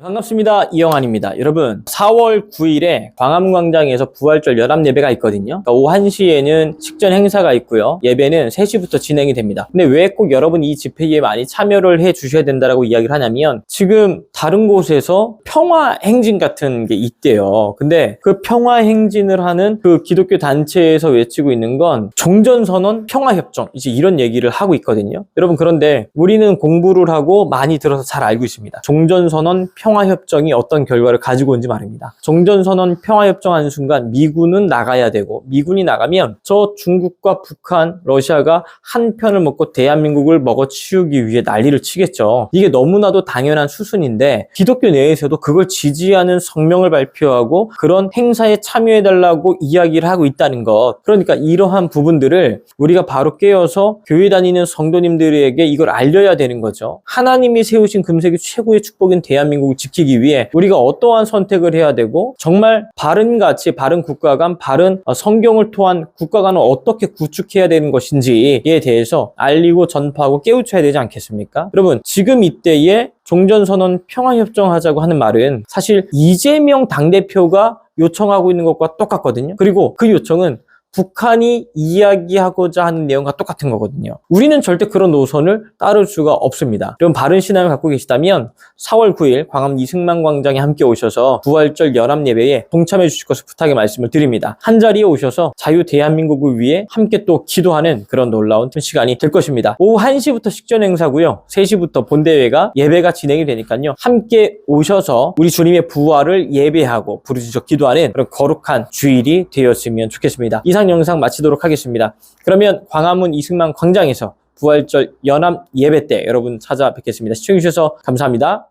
반갑습니다. 이영환입니다. 여러분, 4월 9일에 광암광장에서 부활절 연합 예배가 있거든요. 그러니까 오후 1시에는 식전 행사가 있고요. 예배는 3시부터 진행이 됩니다. 근데 왜 꼭 여러분 이 집회에 많이 참여를 해 주셔야 된다라고 이야기를 하냐면 지금 다른 곳에서 평화 행진 같은 게 있대요. 근데 그 평화 행진을 하는 그 기독교 단체에서 외치고 있는 건 종전 선언 평화 협정 이제 이런 얘기를 하고 있거든요. 여러분 그런데 우리는 공부를 하고 많이 들어서 잘 알고 있습니다. 종전 선언 평화 협정이 어떤 결과를 가지고 온지 말입니다. 종전선언 평화협정 하는 순간 미군은 나가야 되고 미군이 나가면 저 중국과 북한, 러시아가 한 편을 먹고 대한민국을 먹어치우기 위해 난리를 치겠죠. 이게 너무나도 당연한 수순인데 기독교 내에서도 그걸 지지하는 성명을 발표하고 그런 행사에 참여해달라고 이야기를 하고 있다는 것. 그러니까 이러한 부분들을 우리가 바로 깨어서 교회 다니는 성도님들에게 이걸 알려야 되는 거죠. 하나님이 세우신 금색이 최고의 축복인 대한민국을 지키기 위해 우리가 어떠한 선택을 해야 되고 정말 바른 가치, 바른 국가 간, 바른 어, 성경을 토한 국가 간을 어떻게 구축해야 되는 것인지에 대해서 알리고 전파하고 깨우쳐야 되지 않겠습니까? 여러분, 지금 이때에 종전선언 평화협정 하자고 하는 말은 사실 이재명 당대표가 요청하고 있는 것과 똑같거든요. 그리고 그 요청은 북한이 이야기하고자 하는 내용과 똑같은 거거든요. 우리는 절대 그런 노선을 따를 수가 없습니다. 그럼 바른 신앙을 갖고 계시다면 4월 9일 광암 이승만 광장에 함께 오셔서 부활절 연합 예배에 동참해 주실 것을 부탁의 말씀을 드립니다. 한 자리에 오셔서 자유 대한민국을 위해 함께 또 기도하는 그런 놀라운 시간이 될 것입니다. 오후 1시부터 식전 행사고요. 3시부터 본대회가 예배가 진행이 되니까요. 함께 오셔서 우리 주님의 부활을 예배하고 부르짖어 기도하는 그런 거룩한 주일이 되었으면 좋겠습니다. 이상 영상 마치도록 하겠습니다. 그러면 광화문 이승만 광장에서 부활절 연합 예배 때 여러분 찾아뵙겠습니다. 시청해주셔서 감사합니다.